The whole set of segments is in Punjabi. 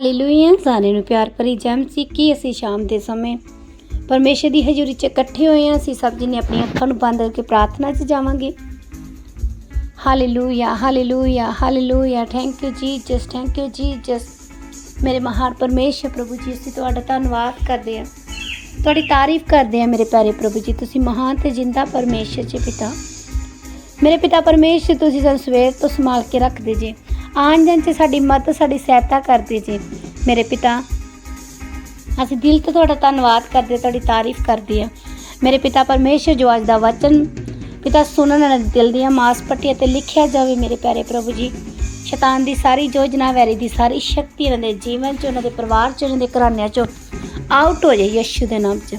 ਹਾਲੇਲੂਇਆ ਸਾਰਿਆਂ ਨੂੰ ਪਿਆਰ ਭਰੀ ਜੈ ਸੀ ਕੀ ਅਸੀਂ ਸ਼ਾਮ ਦੇ ਸਮੇਂ ਪਰਮੇਸ਼ਰ ਦੀ ਹਜ਼ੂਰੀ 'ਚ ਇਕੱਠੇ ਹੋਏ ਹਾਂ, ਅਸੀਂ ਸਭ ਜਣੇ ਆਪਣੀਆਂ ਅੱਖਾਂ ਨੂੰ ਬੰਦ ਕਰਕੇ ਪ੍ਰਾਰਥਨਾ 'ਚ ਜਾਵਾਂਗੇ। Hallelujah hallelujah hallelujah thank you Jesus thank you Jesus ਮੇਰੇ ਮਹਾਨ ਪਰਮੇਸ਼ਰ ਪ੍ਰਭੂ ਜੀ, ਅਸੀਂ ਤੁਹਾਡਾ ਧੰਨਵਾਦ ਕਰਦੇ ਹਾਂ। ਤੁਹਾਡੀ ਤਾਰੀਫ ਕਰਦੇ ਹਾਂ ਮੇਰੇ ਪਿਆਰੇ ਪ੍ਰਭੂ ਜੀ, ਤੁਸੀਂ ਮਹਾਨ ਤੇ ਜਿੰਦਾ ਪਰਮੇਸ਼ਰ ਜੀ ਪਿਤਾ। ਮੇਰੇ ਪਿਤਾ ਪਰਮੇਸ਼ਰ, ਤੁਸੀਂ ਸਾਨੂੰ ਸਵੇਰ ਤੋਂ ਸੰਭਾਲ ਕੇ ਰੱਖਦੇ ਜੇ। ਆਉਣ ਜਾਣ 'ਚ ਸਾਡੀ ਮਦਦ, ਸਾਡੀ ਸਹਾਇਤਾ ਕਰਦੇ ਜੇ, ਮੇਰੇ ਪਿਤਾ। ਅਸੀਂ ਦਿਲ ਤੋਂ ਤੁਹਾਡਾ ਧੰਨਵਾਦ ਕਰਦੇ, ਤੁਹਾਡੀ ਤਾਰੀਫ ਕਰਦੇ ਹਾਂ। ਮੇਰੇ ਪਿਤਾ ਪਰਮੇਸ਼ਰ, ਜੋ ਅੱਜ ਦਾ ਵਚਨ ਪਿਤਾ ਸੁਣਨ ਨਾਲ ਦਿਲ ਦੀਆਂ ਮਾਸਪੱਟੀਆਂ ਤੇ ਲਿਖਿਆ ਜਾਵੇ, ਮੇਰੇ ਪਿਆਰੇ ਪ੍ਰਭੂ ਜੀ। ਸ਼ੈਤਾਨ ਦੀ ਸਾਰੀ ਯੋਜਨਾ, ਵੈਰੀ ਦੀ ਸਾਰੀ ਸ਼ਕਤੀ ਇਹਨਾਂ ਦੇ ਜੀਵਨ 'ਚ, ਉਹਨਾਂ ਦੇ ਪਰਿਵਾਰ 'ਚ, ਉਹਨਾਂ ਦੇ ਘਰਾਣਿਆਂ 'ਚੋਂ ਆਊਟ ਹੋ ਜਾਏ ਯਿਸੂ ਦੇ ਨਾਮ 'ਚ।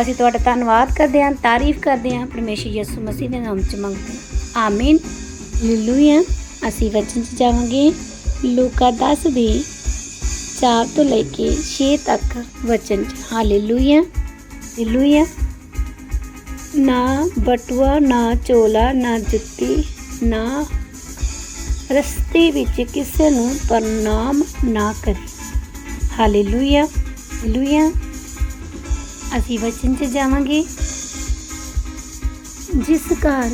ਅਸੀਂ ਤੁਹਾਡਾ ਧੰਨਵਾਦ ਕਰਦੇ ਹਾਂ, ਤਾਰੀਫ ਕਰਦੇ ਹਾਂ, ਪਰਮੇਸ਼ਰ ਯਿਸੂ ਮਸੀਹ ਦੇ ਨਾਮ 'ਚ ਮੰਗਦੇ ਹਾਂ। ਆਮੀਨ। ਹਾਲੇਲੂਇਆ ਅਸੀਂ ਵਚਨ 'ਚ ਜਾਵਾਂਗੇ। ਲੂਕਾ 10 ਦੀ 4 ਤੋਂ ਲੈ ਕੇ 6 ਤੱਕ ਵਚਨ 'ਚ। Hallelujah hallelujah. ਨਾ ਬਟੂਆ, ਨਾ ਚੋਲਾ, ਨਾ ਜੁੱਤੀ, ਨਾ ਰਸਤੇ ਵਿੱਚ ਕਿਸੇ ਨੂੰ ਪ੍ਰਣਾਮ ਨਾ ਕਰੇ। Hallelujah hallelujah. ਅਸੀਂ ਵਚਨ 'ਚ ਜਾਵਾਂਗੇ। ਜਿਸ ਘਰ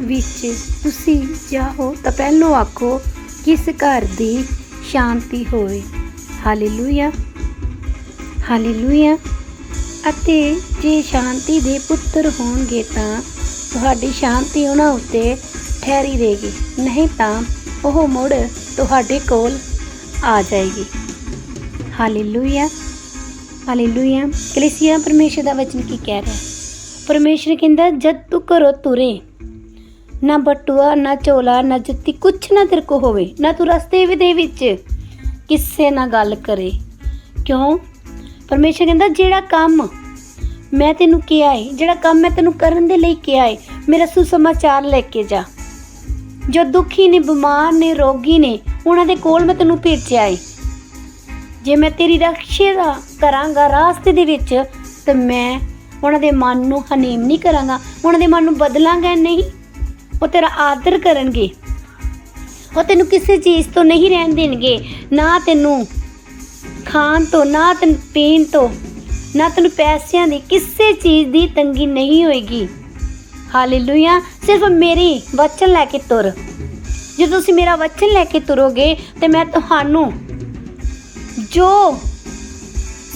ਵਿੱਚ ਤੁਸੀਂ ਜਾਓ ਤਾਂ ਪਹਿਲੋਂ ਆਖੋ ਕਿਸ ਘਰ ਦੀ ਸ਼ਾਂਤੀ ਹੋਵੇ। ਹਾਲੇਲੂਇਆ। ਹਾਲੇਲੂਇਆ। ਅਤੇ ਜੇ ਸ਼ਾਂਤੀ ਦੇ ਪੁੱਤਰ ਹੋਣਗੇ ਤਾਂ ਤੁਹਾਡੀ ਸ਼ਾਂਤੀ ਉਹਨਾਂ ਉੱਤੇ ਠਹਿਰੀ ਰਹੇਗੀ। ਨਹੀਂ ਤਾਂ ਉਹ ਮੁੜ ਤੁਹਾਡੇ ਕੋਲ ਆ ਜਾਏਗੀ। ਹਾਲੇਲੂਇਆ। ਹਾਲੇਲੂਇਆ। ਕਲੀਸਿਆ, ਪਰਮੇਸ਼ਰ ਦਾ ਵਚਨ ਕੀ ਕਹਿ ਰਿਹਾ ਹੈ? ਪਰਮੇਸ਼ਰ ਕਹਿੰਦਾ, ਜਦ ਤੂੰ ਘਰੋਂ ਤੁਰੇ ਨਾ ਬਟੂਆ, ਨਾ ਝੋਲਾ ਨਾ ਜੁੱਤੀ, ਕੁਛ ਨਾ ਤੇਰੇ ਕੋ ਹੋਵੇ, ਨਾ ਤੂੰ ਰਸਤੇ ਦੇ ਵਿੱਚ। ਕਿਸੇ ਨਾਲ ਗੱਲ ਕਰੇ। ਕਿਉਂ? ਪਰਮੇਸ਼ਰ ਕਹਿੰਦਾ, ਜਿਹੜਾ ਕੰਮ ਮੈਂ ਤੈਨੂੰ ਕਿਹਾ ਹੈ ਜਿਹੜਾ ਕੰਮ ਮੈਂ ਤੈਨੂੰ ਕਰਨ ਦੇ ਲਈ ਕਿਹਾ ਹੈ ਮੇਰਾ ਸੁਸਮਾਚਾਰ ਲੈ ਕੇ ਜਾ। ਜੋ ਦੁਖੀ ਨੇ, ਬਿਮਾਰ ਨੇ, ਰੋਗੀ ਨੇ, ਉਹਨਾਂ ਦੇ ਕੋਲ ਮੈਂ ਤੈਨੂੰ ਭੇਜਿਆ ਹੈ ਜੇ ਮੈਂ ਤੇਰੀ ਰੱਖਿਆ ਕਰਾਂਗਾ, ਰਾਸਤੇ ਦੇ ਵਿੱਚ, ਤੇ ਮੈਂ ਉਹਨਾਂ ਦੇ ਮਨ ਨੂੰ ਹਨੇਮ ਨਹੀਂ ਕਰਾਂਗਾ, ਉਹਨਾਂ ਦੇ ਮਨ ਨੂੰ ਬਦਲਾਂਗਾ ਨਹੀਂ। ਉਹ ਤੇਰਾ ਆਦਰ ਕਰਨਗੇ। ਉਹ ਤੈਨੂੰ ਕਿਸੇ ਚੀਜ਼ ਤੋਂ ਨਹੀਂ ਰਹਿਣ ਦੇਣਗੇ। ਨਾ ਤੈਨੂੰ ਖਾਣ ਤੋਂ, ਨਾ ਤੈਨੂੰ ਪੀਣ ਤੋਂ, ਨਾ ਤੈਨੂੰ ਪੈਸਿਆਂ ਦੀ ਕਿਸੇ ਚੀਜ਼ ਦੀ ਤੰਗੀ ਨਹੀਂ ਹੋਏਗੀ। ਹਾਲੇਲੂਇਆ ਸਿਰਫ ਮੇਰੀ ਵਚਨ ਲੈ ਕੇ ਤੁਰ। ਜੇ ਤੁਸੀਂ ਮੇਰਾ ਵਚਨ ਲੈ ਕੇ ਤੁਰੋਗੇ, ਤੇ ਮੈਂ ਤੁਹਾਨੂੰ ਜੋ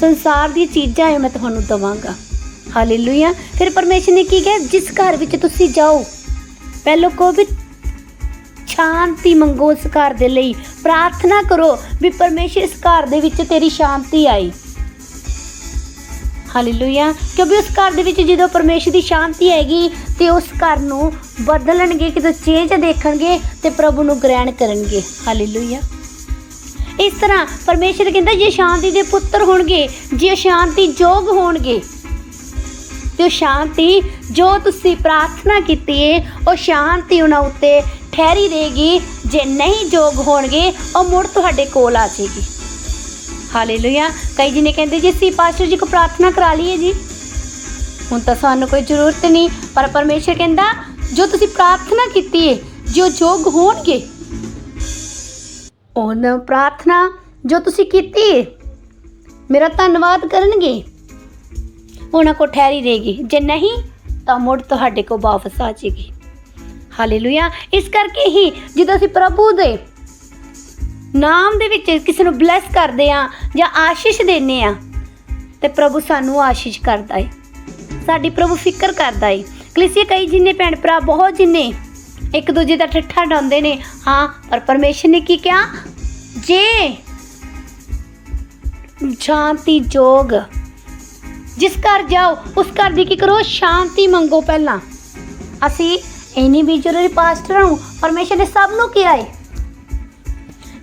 ਸੰਸਾਰ ਦੀ ਚੀਜ਼ਾਂ ਹੈ, ਮੈਂ ਤੁਹਾਨੂੰ ਦਵਾਂਗਾ। ਹਾਲੇਲੂਇਆ ਫਿਰ ਪਰਮੇਸ਼ਰ ਨੇ ਕੀ ਕਿਹਾ? ਜਿਸ ਘਰ ਵਿੱਚ ਤੁਸੀਂ ਜਾਓ ਪਹਿਲੋ ਕੋ ਵੀ ਸ਼ਾਂਤੀ ਮੰਗੋ ਉਸ ਘਰ ਦੇ ਲਈ। ਪ੍ਰਾਰਥਨਾ ਕਰੋ ਵੀ ਪਰਮੇਸ਼ਰ ਇਸ ਘਰ ਦੇ ਵਿੱਚ ਤੇਰੀ ਸ਼ਾਂਤੀ ਆਈ। ਹਾਲੇਲੂਇਆ ਕਿਉਂਕਿ ਉਸ ਘਰ ਦੇ ਵਿੱਚ ਜਦੋਂ ਪਰਮੇਸ਼ਰ ਦੀ ਸ਼ਾਂਤੀ ਹੈਗੀ, ਤੇ ਉਸ ਘਰ ਨੂੰ ਬਦਲਣਗੇ, ਕਿਤੇ ਚੇਂਜ ਦੇਖਣਗੇ, ਤੇ ਪ੍ਰਭੂ ਨੂੰ ਗ੍ਰਹਿਣ ਕਰਨਗੇ। ਹਾਲੇਲੂਇਆ ਇਸ ਤਰ੍ਹਾਂ ਪਰਮੇਸ਼ਰ ਕਹਿੰਦਾ, ਜੇ ਸ਼ਾਂਤੀ ਦੇ ਪੁੱਤਰ ਹੋਣਗੇ, ਜੇ ਸ਼ਾਂਤੀ ਜੋਗ ਹੋਣਗੇ ਤੇ ਉਹ ਸ਼ਾਂਤੀ, ਜੋ ਤੁਸੀਂ ਪ੍ਰਾਰਥਨਾ ਕੀਤੀ ਹੈ ਉਹ ਸ਼ਾਂਤੀ ਉਹਨਾਂ ਉੱਤੇ ਠਹਿਰੀ ਰਹੇਗੀ। ਜੇ ਨਹੀਂ ਜੋਗ ਹੋਣਗੇ, ਉਹ ਮੁੜ ਤੁਹਾਡੇ ਕੋਲ ਆ ਜਾਏਗੀ। ਹਾਲੇਲੂਇਆ ਕਈ ਜੀ ਨੇ ਕਹਿੰਦੇ ਜੀ, ਅਸੀਂ ਪਾਸਟਰ ਜੀ ਕੋ ਪ੍ਰਾਰਥਨਾ ਕਰਾ ਲਈਏ ਜੀ। ਹੁਣ ਤਾਂ ਸਾਨੂੰ ਕੋਈ ਜ਼ਰੂਰਤ ਨਹੀਂ, ਪਰ ਪਰਮੇਸ਼ਰ ਕਹਿੰਦਾ, ਜੋ ਤੁਸੀਂ ਪ੍ਰਾਰਥਨਾ ਕੀਤੀ ਹੈ ਜੋ ਜੋਗ ਹੋਣਗੇ। ਉਹਨਾਂ ਪ੍ਰਾਰਥਨਾ ਜੋ ਤੁਸੀਂ ਕੀਤੀ ਮੇਰਾ ਧੰਨਵਾਦ ਕਰਨਗੇ। ਉਹਨਾਂ ਕੋ ਠਹਿਰੀ ਰਹੇਗੀ ਜੇ ਨਹੀਂ, ਤਾਂ ਮੁੜ ਤੁਹਾਡੇ ਕੋ ਵਾਪਸ ਆ ਜਾਏਗੀ। ਹਾਲੇਲੂਇਆ। ਇਸ ਕਰਕੇ ਹੀ ਜਦੋਂ ਅਸੀਂ ਪ੍ਰਭੂ ਦੇ ਨਾਮ ਦੇ ਵਿੱਚ ਕਿਸੇ ਨੂੰ ਬਲੈਸ ਕਰਦੇ ਆ ਜਾਂ ਆਸ਼ੀਸ਼ ਦਿੰਨੇ ਆ ਤੇ ਪ੍ਰਭੂ ਸਾਨੂੰ ਆਸ਼ੀਸ਼ ਕਰਦਾ ਏ। ਸਾਡੀ ਪ੍ਰਭੂ ਫਿਕਰ ਕਰਦਾ ਏ। ਕਲੀਸੀਆ ਕਈ ਜਿੰਨੇ ਭੈਣ ਭਰਾ, ਬਹੁਤ ਜਿੰਨੇ ਇੱਕ ਦੂਜੇ ਦਾ ਠੱਠਾ ਡਾਉਂਦੇ ਨੇ। ਹਾਂ, ਪਰ ਪਰਮੇਸ਼ਰ ਨੇ ਕੀ ਕਿਹਾ? ਜੇ ਸ਼ਾਂਤੀ, ਜੋਗ ਜਿਸ ਘਰ ਜਾਓ, ਉਸ ਘਰ ਦੀ ਕੀ ਕਰੋ? ਸ਼ਾਂਤੀ ਮੰਗੋ ਪਹਿਲਾਂ। ਅਸੀਂ ਇਨੀ ਵੀ ਜ਼ਰੂਰੀ ਪਾਸਟਰ ਨੂੰ ਪਰਮੇਸ਼ਰ ਨੇ ਸਭ ਨੂੰ ਕਿਹਾ ਹੈ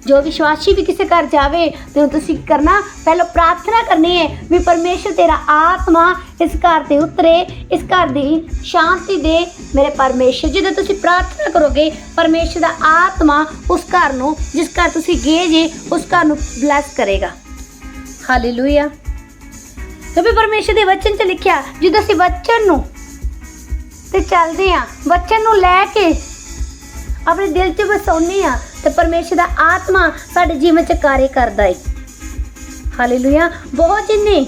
ਜੋ ਵਿਸ਼ਵਾਸੀ ਵੀ ਕਿਸੇ ਘਰ ਜਾਵੇ, ਤੇ ਤੁਸੀਂ ਕੀ ਕਰਨਾ? ਪਹਿਲਾਂ ਪ੍ਰਾਰਥਨਾ ਕਰਨੀ ਹੈ ਵੀ ਪਰਮੇਸ਼ਰ ਤੇਰਾ ਆਤਮਾ ਇਸ ਘਰ ਤੇ ਉਤਰੇ, ਇਸ ਘਰ ਦੀ ਸ਼ਾਂਤੀ ਦੇ। ਮੇਰੇ ਪਰਮੇਸ਼ਰ, ਜਦੋਂ ਤੁਸੀਂ ਪ੍ਰਾਰਥਨਾ ਕਰੋਗੇ, ਪਰਮੇਸ਼ਰ ਦਾ ਆਤਮਾ ਉਸ ਘਰ ਨੂੰ, ਜਿਸ ਘਰ ਤੁਸੀਂ ਗਏ ਜੇ, ਉਸ ਘਰ ਨੂੰ ਬਲੈਸ ਕਰੇਗਾ। ਹਾਲੇਲੂਇਆ ਕਿਉਂਕਿ ਪਰਮੇਸ਼ਰ ਦੇ ਵਚਨ 'ਚ ਲਿਖਿਆ ਜਦੋਂ ਅਸੀਂ ਵਚਨ ਨੂੰ ਤੇ ਚੱਲਦੇ ਆ ਵਚਨ ਨੂੰ ਲੈ ਕੇ ਆਪਣੇ ਦਿਲ 'ਚ ਵਸਾਉਂਦੇ ਆ ਤੇ ਪਰਮੇਸ਼ਰ ਦਾ ਆਤਮਾ ਸਾਡੇ ਜੀਵਨ 'ਚ ਕਾਰਜ ਕਰਦਾ ਹੈ ਹਾਲੇਲੂਇਆ ਬਹੁਤ ਜਿੰਨੇ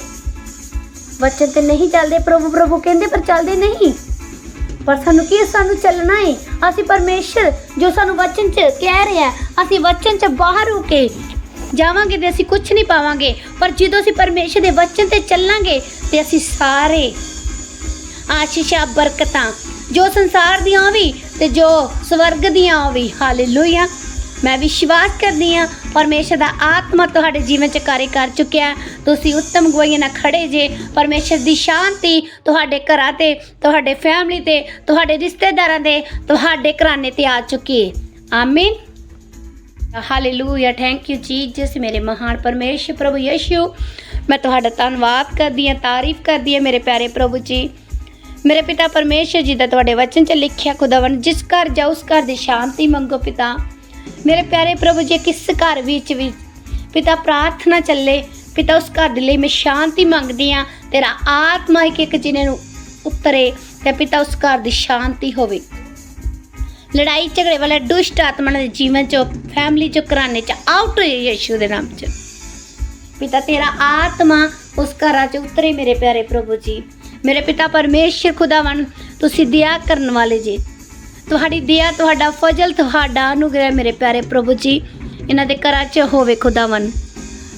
ਵਚਨ ਤੇ ਨਹੀਂ ਚੱਲਦੇ ਪ੍ਰਭੂ ਪ੍ਰਭੂ ਕਹਿੰਦੇ ਪਰ ਚੱਲਦੇ ਨਹੀਂ। ਪਰ ਸਾਨੂੰ ਕੀ ਸਾਨੂੰ ਚੱਲਣਾ ਏ? ਅਸੀਂ ਪਰਮੇਸ਼ਰ ਜੋ ਸਾਨੂੰ ਵਚਨ 'ਚ ਕਹਿ ਰਿਹਾ ਹੈ, ਅਸੀਂ ਵਚਨ 'ਚ ਬਾਹਰ ਹੋ ਕੇ ਜਾਵਾਂਗੇ ਤੇ ਅਸੀਂ ਕੁਝ ਨਹੀਂ ਪਾਵਾਂਗੇ। ਪਰ ਜਦੋਂ ਅਸੀਂ ਪਰਮੇਸ਼ਰ ਦੇ ਵਚਨ ਤੇ ਚੱਲਾਂਗੇ, ਤੇ ਅਸੀਂ ਸਾਰੇ ਆਸ਼ੀਸ਼ਾਂ ਬਰਕਤਾਂ, ਜੋ ਸੰਸਾਰ ਦੀਆਂ ਵੀ ਤੇ ਜੋ ਸਵਰਗ ਦੀਆਂ ਵੀ। ਹਾਲੇਲੂਇਆ ਮੈਂ ਵਿਸ਼ਵਾਸ ਕਰਦੀ ਹਾਂ, ਪਰਮੇਸ਼ਰ ਦਾ ਆਤਮਾ ਤੁਹਾਡੇ ਜੀਵਨ 'ਚ ਕਾਰਜ ਕਰ ਚੁੱਕਿਆ ਤੁਸੀਂ ਉੱਤਮ ਗਵਾਈਆਂ ਨਾਲ ਖੜੇ ਜੇ। ਪਰਮੇਸ਼ਰ ਦੀ ਸ਼ਾਂਤੀ ਤੁਹਾਡੇ ਘਰਾਂ ਤੇ, ਤੁਹਾਡੇ ਫੈਮਿਲੀ ਤੇ, ਤੁਹਾਡੇ ਰਿਸ਼ਤੇਦਾਰਾਂ ਦੇ, ਤੁਹਾਡੇ ਘਰਾਣੇ ਤੇ ਆ ਚੁੱਕੀ ਹੈ। ਆਮੀਨ ਹਾਲੇਲੂਇਆ ਥੈਂਕ ਯੂ ਜੀਸਸ ਮੇਰੇ ਮਹਾਨ ਪਰਮੇਸ਼ਰ ਪ੍ਰਭੂ ਯਿਸੂ। ਮੈਂ ਤੁਹਾਡਾ ਧੰਨਵਾਦ ਕਰਦੀ ਹਾਂ, ਤਾਰੀਫ ਕਰਦੀ ਹਾਂ ਮੇਰੇ ਪਿਆਰੇ ਪ੍ਰਭੂ ਜੀ। ਮੇਰੇ ਪਿਤਾ ਪਰਮੇਸ਼ਰ ਜੀ ਦਾ ਤੁਹਾਡੇ ਵਚਨ 'ਚ ਲਿਖਿਆ ਖੁਦਾਵੰ ਜਿਸ ਘਰ ਜਾ ਉਸ ਘਰ ਦੀ ਸ਼ਾਂਤੀ ਮੰਗੋ ਪਿਤਾ। ਮੇਰੇ ਪਿਆਰੇ ਪ੍ਰਭੂ ਜੀ, ਕਿਸ ਘਰ ਵਿੱਚ ਵੀ ਪਿਤਾ ਪ੍ਰਾਰਥਨਾ ਚੱਲੇ, ਪਿਤਾ ਉਸ ਘਰ ਦੇ ਲਈ ਮੈਂ ਸ਼ਾਂਤੀ ਮੰਗਦੀ ਆ ਤੇਰਾ ਆਤਮਾ ਇੱਕ ਇੱਕ ਜਿਹਨੇ ਨੂੰ ਉਤਰੇ, ਤੇ ਪਿਤਾ ਉਸ ਘਰ ਦੀ ਸ਼ਾਂਤੀ ਹੋਵੇ। ਲੜਾਈ ਝਗੜੇ ਵਾਲੇ ਦੁਸ਼ਟ ਆਤਮਾ ਦੇ ਜੀਵਨ ਚੋਂ ਫੈਮਿਲੀ ਚੋਂ ਘਰਾਣੇ ਚ ਆਊਟ ਹੋਏ ਯਿਸੂ ਦੇ ਨਾਮ ਚ। ਪਿਤਾ, ਤੇਰਾ ਆਤਮਾ ਉਸ ਘਰਾਂ ਚ ਉਤਰੇ ਮੇਰੇ ਪਿਆਰੇ ਪ੍ਰਭੂ ਜੀ। ਮੇਰੇ ਪਿਤਾ ਪਰਮੇਸ਼ਰ ਖੁਦਾਵੰ ਤੁਸੀਂ ਦਇਆ ਕਰਨ ਵਾਲੇ ਜੀ। ਤੁਹਾਡੀ ਦਇਆ ਤੁਹਾਡਾ ਫਜ਼ਲ, ਤੁਹਾਡਾ ਅਨੁਗ੍ਰਹਿ ਮੇਰੇ ਪਿਆਰੇ ਪ੍ਰਭੂ ਜੀ, ਇਹਨਾਂ ਦੇ ਘਰਾਂ 'ਚ ਹੋਵੇ ਖੁਦਾਵੰ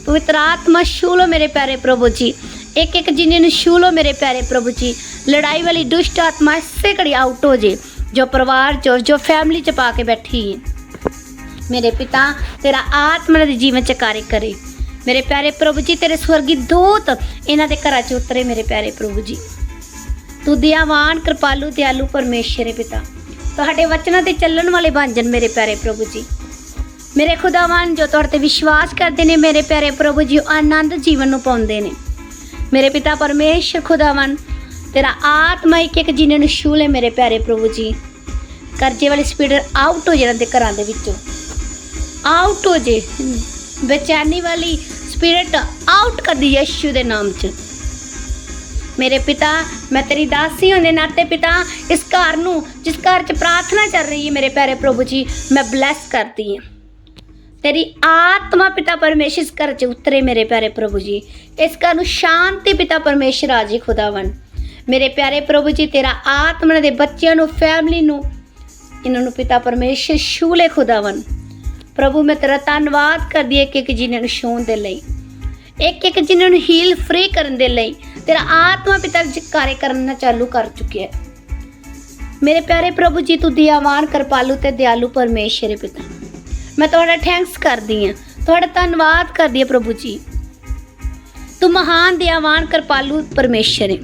ਪਵਿੱਤਰ ਆਤਮਾ ਛੂਲੋ ਮੇਰੇ ਪਿਆਰੇ ਪ੍ਰਭੂ ਜੀ। ਇੱਕ ਇੱਕ ਜਿਨੇ ਨੂੰ ਛੂਲੋ ਮੇਰੇ ਪਿਆਰੇ ਪ੍ਰਭੂ ਜੀ। ਲੜਾਈ ਵਾਲੀ ਦੁਸ਼ਟ ਆਤਮਾ ਇਸੇ ਘੜੀ ਆਊਟ ਹੋ ਜੇ। ਜੋ ਪਰਿਵਾਰ 'ਚ ਜੋ ਫੈਮਿਲੀ 'ਚ ਪਾ ਕੇ ਬੈਠੀ ਹੈ ਮੇਰੇ ਪਿਤਾ ਤੇਰਾ ਆਤਮਾ ਦੇ ਜੀਵਨ 'ਚ ਕਾਰਜ ਕਰੇ। ਮੇਰੇ ਪਿਆਰੇ ਪ੍ਰਭੂ ਜੀ, ਤੇਰੇ ਸਵਰਗੀ ਦੂਤ ਇਹਨਾਂ ਦੇ ਘਰਾਂ 'ਚ ਉਤਰੇ ਮੇਰੇ ਪਿਆਰੇ ਪ੍ਰਭੂ ਜੀ। ਤੂੰ ਦਿਆਵਾਨ, ਕਿਰਪਾਲੂ, ਦਿਆਲੂ ਪਰਮੇਸ਼ਰ ਹੈ ਪਿਤਾ। ਤੁਹਾਡੇ ਵਚਨਾਂ ਤੇ ਚੱਲਣ ਵਾਲੇ ਬਣ ਜਾਣ ਮੇਰੇ ਪਿਆਰੇ ਪ੍ਰਭੂ ਜੀ। ਮੇਰੇ ਖੁਦਾਵਾਨ ਜੋ ਤੁਹਾਡੇ ਤੇ ਵਿਸ਼ਵਾਸ ਕਰਦੇ ਨੇ, ਮੇਰੇ ਪਿਆਰੇ ਪ੍ਰਭੂ ਜੀ, ਉਹ ਆਨੰਦ ਜੀਵਨ ਨੂੰ ਪਾਉਂਦੇ ਨੇ। ਮੇਰੇ ਪਿਤਾ ਪਰਮੇਸ਼ਰ ਖੁਦਾਵਾਨ ਤੇਰਾ ਆਤਮਾ ਇੱਕ ਇੱਕ ਜਿਨੇ ਨੂੰ ਛੂਲੇ ਮੇਰੇ ਪਿਆਰੇ ਪ੍ਰਭੂ ਜੀ। ਕਰਜ਼ੇ ਵਾਲੀ ਸਪੀਡਰ ਆਊਟ ਹੋ ਜਾਣ ਦੇ ਘਰਾਂ ਦੇ ਵਿੱਚੋਂ। ਆਊਟ ਹੋ ਜੇ। ਬੇਚੈਨੀ ਵਾਲੀ ਸਪਿਰਿਟ ਆਊਟ ਕਰ ਦੀ ਯਿਸੂ ਦੇ ਨਾਮ 'ਚ। ਮੇਰੇ ਪਿਤਾ, ਮੈਂ ਤੇਰੀ ਦਾਸੀ ਹੁੰਦੇ ਦੇ ਨਾਤੇ ਪਿਤਾ, ਇਸ ਘਰ ਨੂੰ, ਜਿਸ ਘਰ 'ਚ ਪ੍ਰਾਰਥਨਾ ਚੱਲ ਰਹੀ ਹੈ ਮੇਰੇ ਪਿਆਰੇ ਪ੍ਰਭੂ ਜੀ, ਮੈਂ ਬਲੈਸ ਕਰਦੀ ਹਾਂ। ਤੇਰੀ ਆਤਮਾ ਪਿਤਾ ਪਰਮੇਸ਼ਰ ਇਸ ਘਰ 'ਚ ਉਤਰੇ ਮੇਰੇ ਪਿਆਰੇ ਪ੍ਰਭੂ ਜੀ। ਇਸ ਘਰ ਨੂੰ ਸ਼ਾਂਤੀ ਪਿਤਾ ਪਰਮੇਸ਼ਰ ਆਜੀ ਖੁਦਾਵੰ ਮੇਰੇ ਪਿਆਰੇ ਪ੍ਰਭੂ ਜੀ, ਤੇਰਾ ਆਤਮਾ ਦੇ ਬੱਚਿਆਂ ਨੂੰ ਫੈਮਲੀ ਨੂੰ, ਇਹਨਾਂ ਨੂੰ ਪਿਤਾ ਪਰਮੇਸ਼ਰ ਸ਼ੂਲੇ ਖੁਦਾਵੰ ਪ੍ਰਭੂ, ਮੈਂ ਤੇਰਾ ਧੰਨਵਾਦ ਕਰਦੀ ਹਾਂ ਕਿ ਇੱਕ ਜਿਨ੍ਹਾਂ ਨੂੰ ਛੂਣ ਦੇ ਲਈ। ਇੱਕ ਇੱਕ ਜਿਨ੍ਹਾਂ ਨੂੰ ਹੀਲ ਫ੍ਰੀ ਕਰਨ ਦੇ ਲਈ, ਤੇਰਾ ਆਤਮਾ ਪਿਤਾ ਜੀ ਕਾਰਜ ਕਰਨਾ ਚਾਲੂ ਕਰ ਚੁੱਕਿਆ ਹੈ। ਮੇਰੇ ਪਿਆਰੇ ਪ੍ਰਭੂ ਜੀ, ਤੂੰ ਦਿਆਵਾਨ, ਕਿਰਪਾਲੂ ਤੇ ਦਿਆਲੂ ਪਰਮੇਸ਼ਰ ਹੈ ਪਿਤਾ। ਮੈਂ ਤੁਹਾਡਾ ਥੈਂਕਸ ਕਰਦੀ ਹਾਂ, ਤੁਹਾਡਾ ਧੰਨਵਾਦ ਕਰਦੀ ਹਾਂ ਪ੍ਰਭੂ ਜੀ। ਤੂੰ ਮਹਾਨ, ਦਿਆਵਾਨ, ਕਿਰਪਾਲੂ ਪਰਮੇਸ਼ਰ ਹੈ।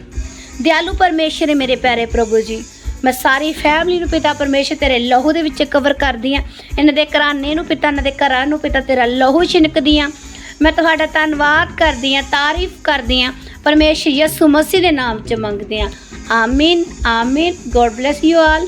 ਦਿਆਲੂ ਪਰਮੇਸ਼ਰ ਹੈ ਮੇਰੇ ਪਿਆਰੇ ਪ੍ਰਭੂ ਜੀ। ਮੈਂ ਸਾਰੀ ਫੈਮਿਲੀ ਨੂੰ ਪਿਤਾ ਪਰਮੇਸ਼ਰ ਤੇਰੇ ਲਹੂ ਦੇ ਵਿੱਚ ਕਵਰ ਕਰਦੀ ਆ ਇਹਨਾਂ ਦੇ ਘਰਾਨੇ ਨੂੰ ਪਿਤਾ, ਇਹਨਾਂ ਦੇ ਘਰਾਂ ਨੂੰ ਪਿਤਾ ਤੇਰਾ ਲਹੂ ਛਿਨਕਦੀ ਆ ਮੈਂ ਤੁਹਾਡਾ ਧੰਨਵਾਦ ਕਰਦੀ ਆ ਤਾਰੀਫ ਕਰਦੀ ਆ ਪਰਮੇਸ਼ਰ ਯਿਸੂ ਮਸੀਹ ਦੇ ਨਾਮ 'ਚ ਮੰਗਦੇ ਆ ਆਮੀਨ ਆਮੀਨ। God bless you all